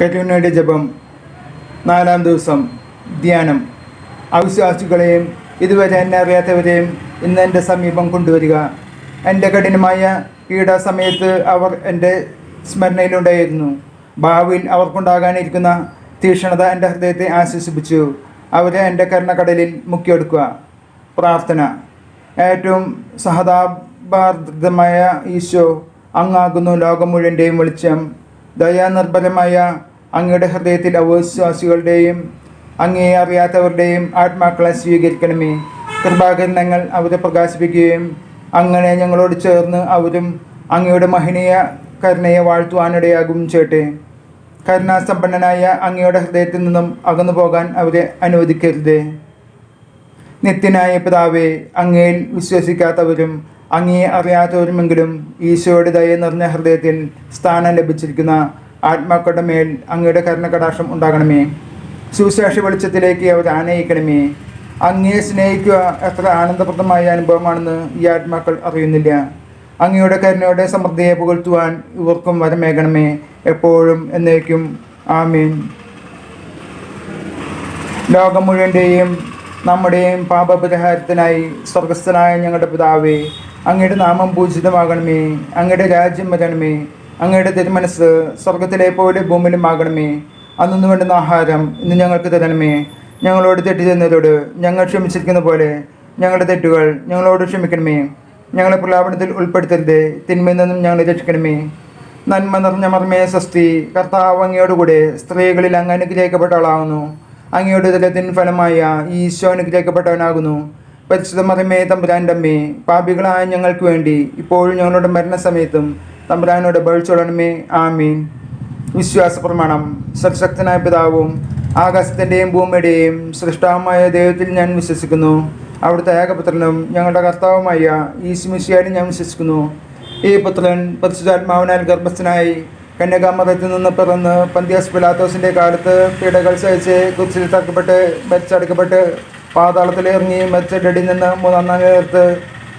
കരുണയുടെ ജപം നാലാം ദിവസം ധ്യാനം. അവിശ്വാസികളെയും ഇതുവരെ എന്നെ അറിയാത്തവരെയും ഇന്ന് എന്റെ സമീപം കൊണ്ടുവരിക. എന്റെ കഠിനമായ പീഡാസമയത്ത് അവർ എന്റെ സ്മരണയിലുണ്ടായിരുന്നു. ഭാവിയിൽ അവർക്കുണ്ടാകാനിരിക്കുന്ന തീക്ഷ്ണത എന്റെ ഹൃദയത്തെ ആശ്വസിപ്പിച്ചു. അവരെ എന്റെ കരുണക്കടലിൽ മുക്കിയെടുക്കുക. പ്രാർത്ഥന. ഏറ്റവും സഹതാപാർദ്ദമായ ഈശോ അങ്ങാകുന്നു ലോകം മുഴുവന്റെയും വെളിച്ചം. ദയാനിർഭരമായ അങ്ങയുടെ ഹൃദയത്തിൽ അവിശ്വാസികളുടെയും അങ്ങയെ അറിയാത്തവരുടെയും ആത്മാക്കളെ സ്വീകരിക്കണമേ. കൃപാകരണങ്ങൾ അവരെ പ്രകാശിപ്പിക്കുകയും അങ്ങനെ ഞങ്ങളോട് ചേർന്ന് അവരും അങ്ങയുടെ മഹനീയ കരുണയെ വാഴ്ത്തുവാനിടയാകും ചേട്ടെ കരുണാസമ്പന്നനായ അങ്ങയുടെ ഹൃദയത്തിൽ നിന്നും അകന്നു പോകാൻ അവരെ അനുവദിക്കരുത്. നിത്യനായ പിതാവേ അങ്ങയിൽ വിശ്വസിക്കാത്തവരും അങ്ങയെ അറിയാത്തവരുമെങ്കിലും ഈശോയുടെ ദയ നിറഞ്ഞ ഹൃദയത്തിൽ സ്ഥാനം ലഭിച്ചിരിക്കുന്ന ആത്മാക്കളുടെ മേൽ അങ്ങയുടെ കരുണകടാക്ഷം ഉണ്ടാകണമേ. സുവിശേഷ വെളിച്ചത്തിലേക്ക് അവർ ആനയിക്കണമേ. അങ്ങയെ സ്നേഹിക്കുക എത്ര ആനന്ദപ്രദമായ അനുഭവമാണെന്ന് ഈ ആത്മാക്കൾ അറിയുന്നില്ല. അങ്ങയുടെ കരുണയുടെ സമൃദ്ധിയെ പുകഴ്ത്തുവാൻ ഇവർക്കും വരമേകണമേ. എപ്പോഴും എന്നേക്കും. ആമീൻ. ലോകം മുഴുവന്റെയും നമ്മുടെയും പാപപരിഹാരത്തിനായി സ്വർഗസ്ഥനായ ഞങ്ങളുടെ പിതാവേ അങ്ങയുടെ നാമം പൂജിതമാകണമേ. അങ്ങയുടെ രാജ്യം വരണമേ. അങ്ങയുടെ തിരുമനസ് സ്വർഗത്തിലെ പോലെ ഭൂമിയിലും ആകണമേ. അന്നു വേണ്ടുന്ന ആഹാരം ഇന്ന് ഞങ്ങൾക്ക് തരണമേ. ഞങ്ങളോട് തെറ്റ് ചെയ്യുന്നതോട് ഞങ്ങൾ ക്ഷമിച്ചിരിക്കുന്ന പോലെ ഞങ്ങളുടെ തെറ്റുകൾ ഞങ്ങളോട് ക്ഷമിക്കണമേ. ഞങ്ങളെ പ്രലാപനത്തിൽ ഉൾപ്പെടുത്തരുത്. തിന്മയിൽ നിന്നും ഞങ്ങളെ രക്ഷിക്കണമേ. നന്മ നിറഞ്ഞ മർമ്മയെ സ്വസ്തി കർത്താവ് അങ്ങയോടുകൂടെ സ്ത്രീകളിൽ അങ്ങ് അനുഗ്രഹിക്കപ്പെട്ട ആളാകുന്നു അങ്ങയുടെ ദലത്തിൻ ഫലമായ ഈശോ അനുഗ്രഹിക്കപ്പെട്ടവനാകുന്നു. പരിശുദ്ധ മറിമേ തമ്പുരാന്റെ അമ്മേ പാപികളായ ഞങ്ങൾക്ക് വേണ്ടി ഇപ്പോഴും ഞങ്ങളുടെ മരണസമയത്തും തമ്പുരാനോട് ബഴിച്ചോളണമേ ആമീൻ. വിശ്വാസ പ്രമാണം സർശക്തനായ പിതാവും ആകാശത്തിന്റെയും ഭൂമിയുടെയും സൃഷ്ടാവുമായ ദൈവത്തിൽ ഞാൻ വിശ്വസിക്കുന്നു. അവിടുത്തെ ഏകപുത്രനും ഞങ്ങളുടെ കർത്താവുമായ ഈശ്മിഷിയാലും ഞാൻ വിശ്വസിക്കുന്നു. ഈ പുത്രൻ പരിശുദ്ധാത്മാവിനാൽ ഗർഭസ്ഥനായി കന്യകാമതത്തിൽ നിന്ന് പിറന്ന് പന്തിയാസ് പിലാത്തോസിന്റെ കാലത്ത് പീഡകൾ സഹിച്ച് കുച്ചിൽ തക്കപ്പെട്ട് മരിച്ചടക്കപ്പെട്ട് പാതാളത്തിലിറങ്ങി മെച്ചടി നിന്ന് മൂന്നാം നേരത്ത്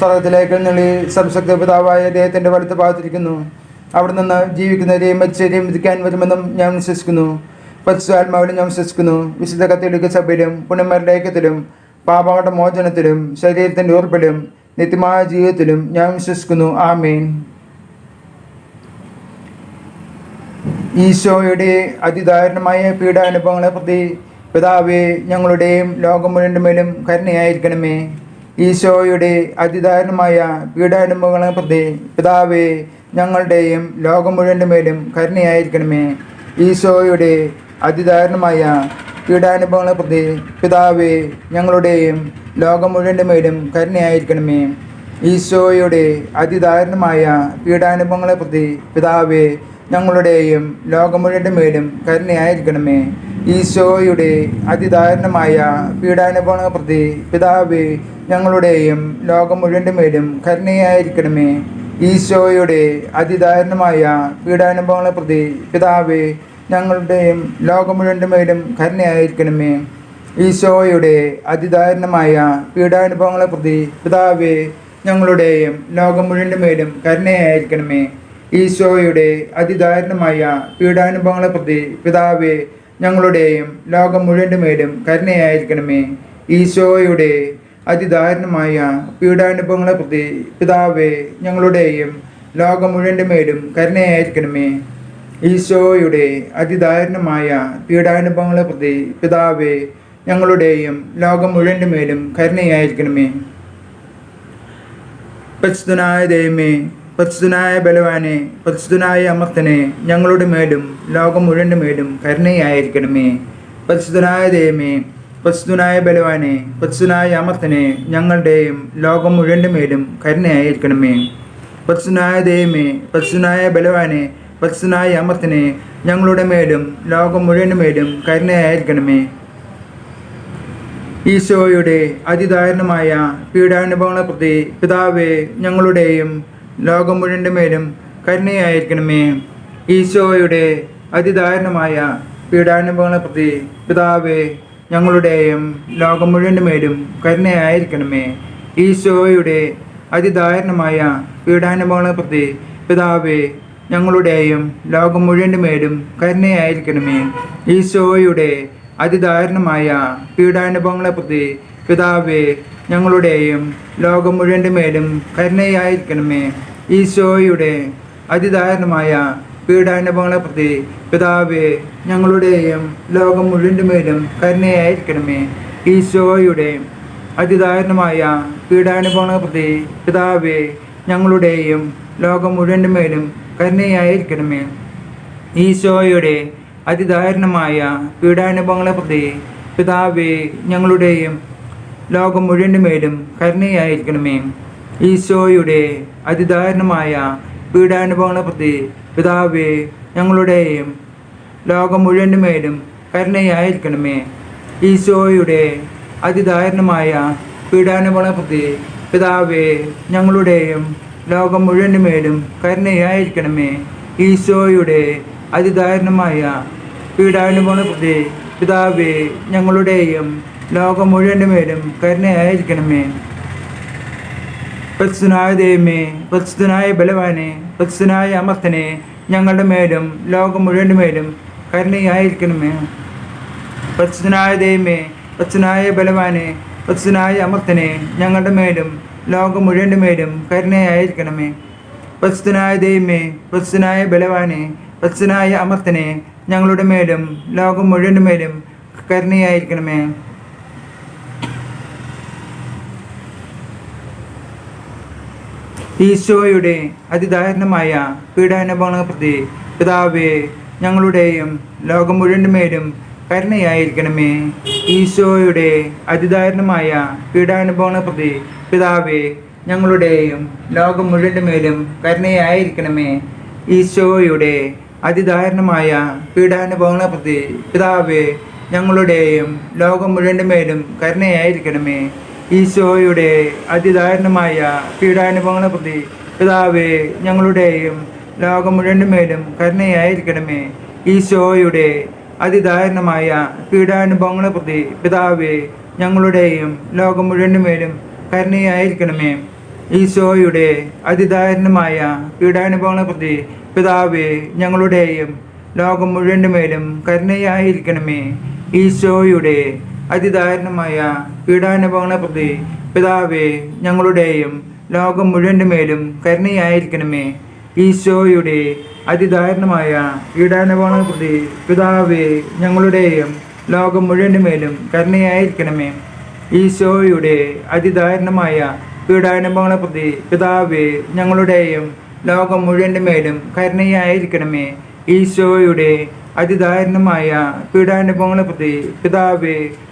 സ്വർഗത്തിലേക്ക് എഴുന്നള്ളി സർവശക്തി പിതാവായ ദൈവത്തിന്റെ വലത്ത് ഭാഗത്തിരിക്കുന്നു. അവിടെ നിന്ന് ജീവിക്കുന്നവരെയും മരിച്ചവരെയും വിധിക്കാൻ വരുമെന്നും ഞാൻ വിശ്വസിക്കുന്നു. പരിശുദ്ധാത്മാവിലും ഞാൻ വിശ്വസിക്കുന്നു. വിശുദ്ധ കത്തോലിക്ക സഭയിലും പുണ്യന്മാരുടെ ഐക്യത്തിലും പാപങ്ങളുടെ മോചനത്തിലും ശരീരത്തിന്റെ ഉറപ്പിലും നിത്യമായ ജീവിതത്തിലും ഞാൻ വിശ്വസിക്കുന്നു. ആമേൻ. ഈശോയുടെ അതിദാരുണമായ പീഡാനുഭവങ്ങളെ പ്രതി പിതാവേ ഞങ്ങളുടെയും ലോകം മുഴുവന്റെ മേലും കരുണയായിരിക്കണമേ. ഈശോയുടെ അതിദാരുണമായ പീഡാനുഭവങ്ങളെ പ്രതി പിതാവേ ഞങ്ങളുടെയും ലോകം മുഴുവന്റെ മേലും കരുണയായിരിക്കണമേ. ഈശോയുടെ അതിദാരുണമായ പീഡാനുഭവങ്ങളെ പ്രതി പിതാവേ ഞങ്ങളുടെയും ലോകം മുഴുവന്റെ മേലും കരുണയായിരിക്കണമേ. ഈശോയുടെ അതിദാരുണമായ പീഡാനുഭവങ്ങളെ പ്രതി പിതാവേ ഞങ്ങളുടെയും ലോകം മുഴുവന്റെ മേലും കരുണയായിരിക്കണമേ. ഈശോയുടെ അതിദാരുണമായ പീഡാനുഭവ പ്രതി പിതാവ് ഞങ്ങളുടെയും ലോകം മുഴുവന്റെ മേലും കരുണയായിരിക്കണമേ. ഈശോയുടെ അതിദാരുണമായ പീഡാനുഭവങ്ങളെ പ്രതി പിതാവ് ഞങ്ങളുടെയും ലോകം മുഴുവന്റെ മേലും കരുണയായിരിക്കണമേ. ഈശോയുടെ അതിദാരുണമായ പീഡാനുഭവങ്ങളെ പ്രതി പിതാവ് ഞങ്ങളുടെയും ലോകം മുഴുവന്റെ മേലും കരുണയായിരിക്കണമേ. ഈശോയുടെ അതിദാരുണമായ പീഡാനുഭവങ്ങളെ പ്രതി പിതാവേ ഞങ്ങളുടെയും ലോകം മുഴുവന്റെ മേലും കരുണയായിരിക്കണമേ. ഈശോയുടെ അതിദാരുണമായ പീഡാനുഭവങ്ങളെ പ്രതി പിതാവേ ഞങ്ങളുടെയും ലോകം മുഴുവന്റെ മേലും കരുണയായിരിക്കണമേ. ഈശോയുടെ അതിദാരുണമായ പീഡാനുഭവങ്ങളെ പ്രതി പിതാവേ ഞങ്ങളുടെയും ലോകം മുഴുവന്റെ മേലും കരുണയായിരിക്കണമേ. പരിശുദ്ധനായ ദൈവമേ പരിശുദ്ധനായ ബലവാനെ പരിശുദ്ധനായ അമർത്തനെ ഞങ്ങളുടെ മേലും ലോകം മുഴുവന്റെ മേലും കരുണയായിരിക്കണമേ. പരിശുദ്ധനായ ദൈവമേ പരിശുദ്ധനായ ബലവാനെ പരിശുദ്ധനായ അമർത്തനെ ഞങ്ങളുടെയും ലോകം മുഴുവന്റെ മേലും കരുണയായിരിക്കണമേ. പരിശുദ്ധനായ ദൈവമേ പരിശുദ്ധനായ ബലവാനെ പരിശുദ്ധനായ അമർത്തനെ ഞങ്ങളുടെ മേലും ലോകം മുഴുവന്റെ മേലും കരുണയായിരിക്കണമേ. ഈശോയുടെ അതിദാരുണമായ പീഡാനുഭവങ്ങളെ പ്രതി പിതാവേ ഞങ്ങളുടെയും ലോകം മുഴുവന്റെ മേലും കരുണയായിരിക്കണമേ. ഈശോയുടെ അതിദാരുണമായ പീഡാനുഭവങ്ങളെ പ്രതി പിതാവേ ഞങ്ങളുടെയും ലോകം മുഴുവന്റെ മേലും കരുണയായിരിക്കണമേ. ഈശോയുടെ അതിദാരുണമായ പീഡാനുഭവങ്ങളെ പ്രതി പിതാവേ ഞങ്ങളുടെയും ലോകം മുഴുവന്റെ മേലും കരുണയായിരിക്കണമേ. ഈശോയുടെ അതിദാരുണമായ പീഡാനുഭവങ്ങളെ പ്രതി പിതാവേ ഞങ്ങളുടെയും ലോകം മുഴുവന്റെ മേലും കരുണയായിരിക്കണമേ. ഈശോയുടെ അതിദാരുണമായ പീഡാനുഭവങ്ങളെ പ്രതി പിതാവേ ഞങ്ങളുടെയും ലോകം മുഴുവന്റെ മേലും കരുണയായിരിക്കണമേ. ഈശോയുടെ അതിദാരുണമായ പീഡാനുഭവങ്ങളെ പ്രതി പിതാവേ ഞങ്ങളുടെയും ലോകം മുഴുവന്റെ മേലും കരുണയായിരിക്കണമേ. ഈശോയുടെ അതിദാരുണമായ പീഡാനുഭവങ്ങളെ പ്രതി പിതാവേ ഞങ്ങളുടെയും ലോകം മുഴുവന്റെ മേലും കരുണയായിരിക്കണമേ. ഈശോയുടെ അതിദാരുണമായ പീഡാനുഭവങ്ങളെ പ്രതി പിതാവേ ഞങ്ങളുടെയും ലോകം മുഴുവന്റെ മേലും കരുണയായിരിക്കണമേ. ഈശോയുടെ അതിദാരുണമായ പീഡാനുഭവങ്ങളെ പ്രതി പിതാവേ ഞങ്ങളുടെയും ലോകം മുഴുവന്റെ മേലും കരുണയായിരിക്കണമേ. ഈശോയുടെ അതിദാരുണമായ പീഡാനുഭവങ്ങളെ പ്രതി പിതാവേ ഞങ്ങളുടെയും ലോകം മുഴുവന്റെ മേലും കരുണയായിരിക്കണമേ. പ്രസ്തുനായ ദൈവമേ പ്രസ്തുനായ ബലവാനെ പ്രസ്തുനായ അമർത്തനെ ഞങ്ങളുടെ മേലും ലോകം മുഴുവന്റെ മേലും കരുണയായിരിക്കണമേ. പ്രസ്തുനായ ദൈവമേ പ്രസ്തുനായ ബലവാനെ പ്രസ്തുനായ അമർത്തനെ ഞങ്ങളുടെ മേലും ലോകം മുഴുവന്റെ മേലും കരുണയായിരിക്കണമേ. പ്രസ്തുനായ ദൈവമേ പ്രസ്തുനായ ബലവാനെ പ്രസ്തുനായ അമർത്തനെ ഞങ്ങളുടെ മേലും ലോകം മുഴുവന്റെ മേലും കരുണയായിരിക്കണമേ. ഈശോയുടെ അതിദാരുണമായ പീഡാനുഭവങ്ങളെ പ്രതി പിതാവേ ഞങ്ങളുടെയും ലോകം മുഴുവന്റെ മേലും കരുണയായിരിക്കണമേ. ഈശോയുടെ അതിദാരുണമായ പീഡാനുഭവങ്ങളെ പ്രതി പിതാവേ ഞങ്ങളുടെയും ലോകം മുഴുവന്റെ മേലും കരുണയായിരിക്കണമേ. ഈശോയുടെ അതിദാരുണമായ പീഡാനുഭവങ്ങളെ പ്രതി പിതാവേ ഞങ്ങളുടെയും ലോകം മുഴുവന്റെ മേലും കരുണയായിരിക്കണമേ. ഈശോയുടെ അതിദാരുണമായ പീഡാനുഭവങ്ങളെ പ്രതി പിതാവേ ഞങ്ങളുടെയും ലോകം മുഴുവന്റെ മേലും കരുണയായിരിക്കണമേ. ഈശോയുടെ അതിദാരുണമായ പീഡാനുഭവങ്ങളെ പ്രതി പിതാവേ ഞങ്ങളുടെയും ലോകം മുഴുവന്റെ മേലും കരുണയായിരിക്കണമേ. ഈശോയുടെ അതിദാരുണമായ പീഡാനുഭവങ്ങളെ പ്രതി പിതാവേ ഞങ്ങളുടെയും ലോകം മുഴുവന്റെ മേലും കരുണയായിരിക്കണമേ. ഈശോയുടെ അതിദാരുണമായ പീഡാനുഭവങ്ങളെ പ്രതി പിതാവേ ഞങ്ങളുടെയും ലോകം മുഴുവന്റെ മേലും കരുണയായിരിക്കണമേ. ഈശോയുടെ അതിദാരുണമായ പീഡാനുഭവങ്ങളെ പ്രതി പിതാവേ ഞങ്ങളുടെയും ലോകം മുഴുവന്റെ മേലും കരുണയായിരിക്കണമേ. ഈശോയുടെ അതിദാരുണമായ പീഡാനുഭവങ്ങളെ പ്രതി പിതാവേ ഞങ്ങളുടെയും ലോകം മുഴുവന്റെ മേലും കരുണയായിരിക്കണമേ. ഈശോയുടെ അതിദാരുണമായ പീഡാനുഭവങ്ങളെ പ്രതി പിതാവേ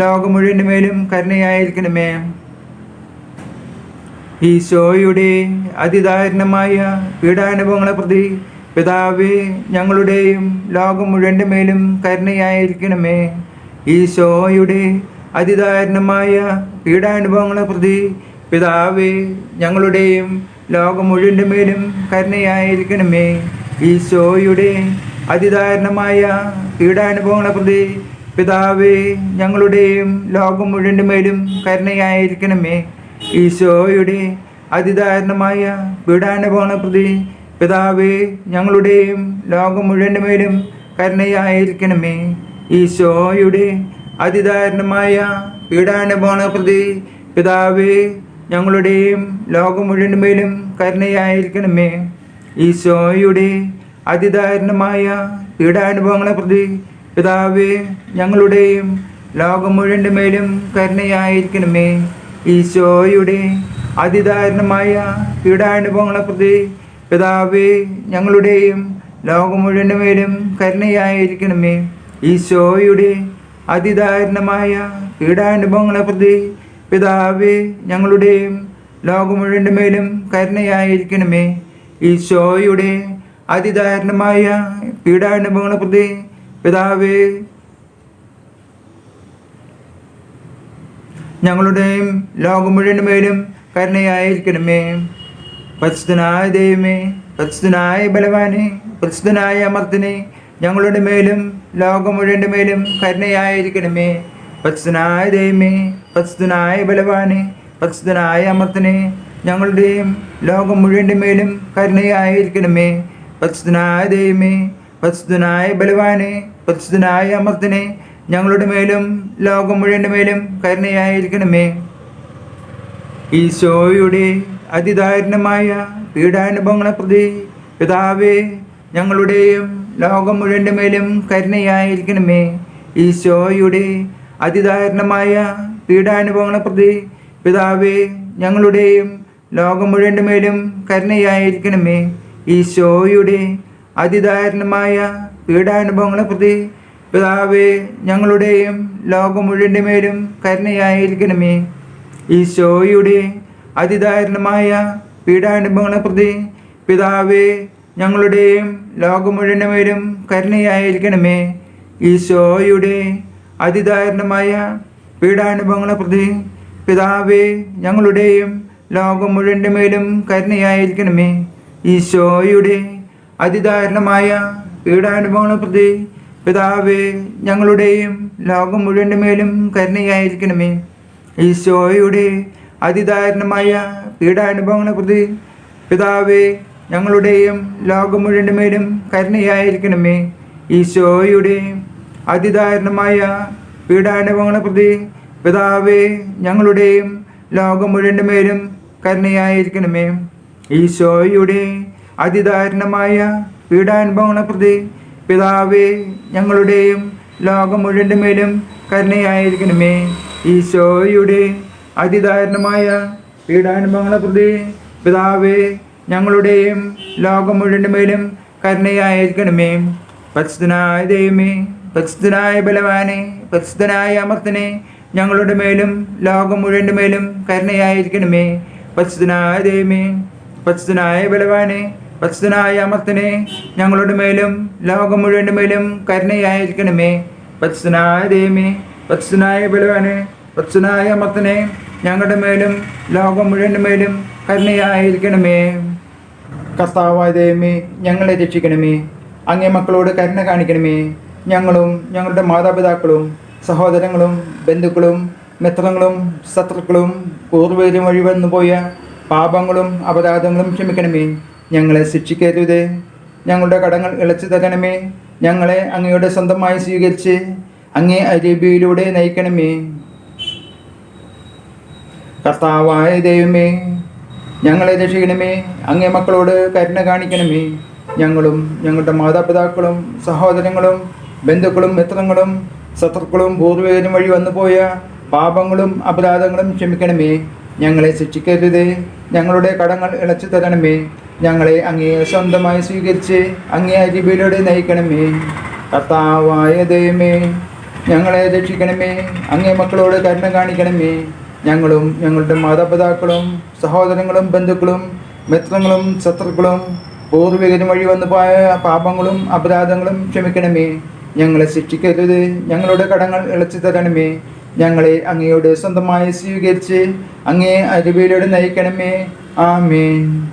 ലോകം മുഴുവന്റെ മേലും കരുണയായിരിക്കണമേ. ഈശോയുടെ അതിദാരുണമായ പീഡാനുഭവങ്ങളെ പ്രതി പിതാവേ ഞങ്ങളുടെയും ലോകം മുഴുവന്റെ മേലും കരുണയായിരിക്കണമേ. ഈശോയുടെ അതിദാരുണമായ പീഡാനുഭവങ്ങളെ പ്രതി പിതാവേ ഞങ്ങളുടെയും ലോകം മുഴുവന്റെ മേലും കരുണയായിരിക്കണമേ. ഈശോയുടെ അതിദാരുണമായ പീഡാനുഭവങ്ങളെ പ്രതി പിതാവേ ഞങ്ങളുടെയും ലോകം മുഴുവന്റെ മേലും കരുണയായിരിക്കണമേ. ഈശോയുടെ അതിദാരുണമായ പീഡാനുഭവണ പ്രതി പിതാവേ ഞങ്ങളുടെയും ലോകം മുഴുവന്റെ മേലും കരുണയായിരിക്കണമേ. ഈശോയുടെ അതിദാരുണമായ പീഡാനുഭവണ പ്രതി പിതാവേ ഞങ്ങളുടെയും ലോകം മുഴുവന്റെ മേലും കരുണയായിരിക്കണമേ. ഈശോയുടെ അതിദാരുണമായ പീഡാനുഭവങ്ങളെ പ്രതി പിതാവേ ഞങ്ങളുടെയും ലോകം മുഴുവന്റെ മേലും കരുണയായിരിക്കണമേ. ഈശോയുടെ അതിദാരുണമായ പീഡാനുഭവങ്ങളെ പ്രതി പിതാവേ ഞങ്ങളുടെയും ലോകം മുഴുവന്റെ മേലും കരുണയായിരിക്കണമേ. ഈശോയുടെ അതിദാരുണമായ പീഡാനുഭവങ്ങളെ പ്രതി പിതാവേ ഞങ്ങളുടെയും ലോകം മുഴുവന്റെ മേലും കരുണയായിരിക്കണമേ. ഈശോയുടെ അതിദാരുണമായ പീഡാനുഭവങ്ങളെ പ്രതി പിതാവേ ഞങ്ങളുടെയും ലോകം മുഴുവന്റെ മേലും കരുണയായിരിക്കണമേ. പരിശുദ്ധനായ ദൈവമേ പരിശുദ്ധനായ ബലവാനെ പരിശുദ്ധനായ അമർത്തിനെ ഞങ്ങളുടെ മേലും ലോകം മുഴുവന്റെ മേലും കരുണയായിരിക്കണമേ. പരിശുദ്ധനായ ദൈവമേ പരിശുദ്ധനായ ബലവാനെ പരിശുദ്ധനായ അമർത്തിനെ ഞങ്ങളുടെയും ലോകം മുഴുവന്റെ മേലും കരുണയായിരിക്കണമേ. പരിശുദ്ധനായ ദൈവമേ പരിശുദ്ധനായ ബലവാനെ പരിശുദ്ധനായ അമർത്തിനെ ഞങ്ങളുടെ മേലും ലോകം മുഴുവന്റെ മേലും കരുണയായിരിക്കണമേ. ഈശോയുടെ അതിദാരുണമായ പീഡാനുഭവങ്ങളെ പ്രതി പിതാവേ ഞങ്ങളുടെയും ലോകം മുഴുവന്റെ മേലും കരുണയായിരിക്കണമേ. ഈശോയുടെ അതിദാരുണമായ പീഡാനുഭവങ്ങളെ പ്രതി പിതാവേ ഞങ്ങളുടെയും ലോകം മുഴുവന്റെ മേലും കരുണയായിരിക്കണമേ. ഈശോയുടെ അതിദാരുണമായ പീഡാനുഭവങ്ങളെ പ്രതി പിതാവേ ഞങ്ങളുടെയും ലോകം മുഴുവന്റെ മേലും കരുണയായിരിക്കണമേ. ഈശോയുടെ അതിദാരുണമായ പീഡാനുഭവങ്ങളെ പ്രതി പിതാവേ ഞങ്ങളുടെയും ലോകം മുഴുവന്റെ മേലും കരുണയായിരിക്കണമേ. ഈശോയുടെ അതിദാരുണമായ പീഡാനുഭവങ്ങളെ പ്രതി പിതാവേ ഞങ്ങളുടെയും ലോകം മുഴുവന്റെ മേലും കരുണയായിരിക്കണമേ. ഈശോയുടെ അതിദാരുണമായ പീഡാനുഭവങ്ങളെ പ്രതി പിതാവേ ഞങ്ങളുടെയും ലോകം മുഴുവന്റെ മേലും കരുണയായിരിക്കണമേ. ഈശോയുടെ അതിദാരുണമായ പീഡാനുഭവങ്ങളെ പ്രതി പിതാവേ ഞങ്ങളുടെയും ലോകം മുഴുവന്റെ മേലും കരുണയായിരിക്കണമേ. ഈശോയുടെ അതിദാരുണമായ പീഡാനുഭവങ്ങളെ പ്രതി പിതാവേ ഞങ്ങളുടെയും ലോകം മുഴുവന്റെ മേലും കരുണയായിരിക്കണമേ. ഈശോയുടെ അതിദാരുണമായ പീഡാനുഭവങ്ങളെ പ്രതി പിതാവേ ഞങ്ങളുടെയും ലോകം മുഴുവന്റെ മേലും കരുണയായിരിക്കണമേ. ഈശോയുടെ അതിദാരുണമായ പീഡാനുഭവങ്ങളെ പ്രതി പിതാവേ ഞങ്ങളുടെയും ലോകം മുഴുവന്റെ മേലും കരുണയായിരിക്കണമേ. പരിശുദ്ധനായ ദൈവമേ പരിശുദ്ധനായ ബലവാനെ പരിശുദ്ധനായ അമർത്തനെ ഞങ്ങളുടെ മേലും ലോകം മുഴുവന്റെ മേലും കരുണയായിരിക്കണമേ. പരിശുദ്ധനായ ദൈവമേ പരിശുദ്ധനായ ബലവാനെ പരിശുദ്ധനായ അമർത്തനെ ഞങ്ങളുടെ മേലും ലോകം മുഴുവന്റെ മേലും കരുണയായിരിക്കണമേ. വത്സനായ ദൈവമേ വത്സനായ ബലവാനെ വത്സനായ അമർത്തനെ ഞങ്ങളുടെ മേലും ലോകം മുഴുവന്റെ മേലും കരുണയായിരിക്കണമേ. കർത്താവായ ദൈവമേ ഞങ്ങളെ രക്ഷിക്കണമേ. അങ്ങേ മക്കളോട് കരുണ കാണിക്കണമേ. ഞങ്ങളും ഞങ്ങളുടെ മാതാപിതാക്കളും സഹോദരങ്ങളും ബന്ധുക്കളും മിത്രങ്ങളും ശത്രുക്കളും പൂർവരും വഴി വന്നുപോയ പാപങ്ങളും അപരാധങ്ങളും ക്ഷമിക്കണമേ. ഞങ്ങളെ ശിക്ഷിക്കരുത്. ഞങ്ങളുടെ കടങ്ങൾ ഇളച്ചു തരണമേ. ഞങ്ങളെ അങ്ങയുടെ സ്വന്തമായി സ്വീകരിച്ച് അങ്ങേ അരീബിയിലൂടെ നയിക്കണമേ. കർത്താവായ ദൈവമേ ഞങ്ങളെ രക്ഷിക്കണമേ. അങ്ങേ മക്കളോട് കരുണ കാണിക്കണമേ. ഞങ്ങളും ഞങ്ങളുടെ മാതാപിതാക്കളും സഹോദരങ്ങളും ബന്ധുക്കളും മിത്രങ്ങളും ശത്രുക്കളും പൂർവികരും വഴി വന്നുപോയ പാപങ്ങളും അപരാധങ്ങളും ക്ഷമിക്കണമേ. ഞങ്ങളെ ശിക്ഷിക്കരുതേ. ഞങ്ങളുടെ കടങ്ങൾ ഇളച്ചു തരണമേ. ഞങ്ങളെ അങ്ങേ സ്വന്തമായി സ്വീകരിച്ച് അങ്ങേ അരിബിലൂടെ നയിക്കണമേ. കർത്താവായ ദൈവമേ ഞങ്ങളെ രക്ഷിക്കണമേ. അങ്ങേ മക്കളോട് കരുണ കാണിക്കണമേ. ഞങ്ങളും ഞങ്ങളുടെ മാതാപിതാക്കളും സഹോദരങ്ങളും ബന്ധുക്കളും മിത്രങ്ങളും ശത്രുക്കളും പൂർവികരും വഴി വന്നു പോയ പാപങ്ങളും അപരാധങ്ങളും ക്ഷമിക്കണമേ. ഞങ്ങളെ ശിക്ഷിക്കരുത്. ഞങ്ങളുടെ കടങ്ങൾ ഇളച്ചു തരണമേ. ഞങ്ങളെ അങ്ങയോട് സ്വന്തമായി സ്വീകരിച്ച് അങ്ങേ അരുവിയിലൂടെ നയിക്കണമേ. ആമേൻ.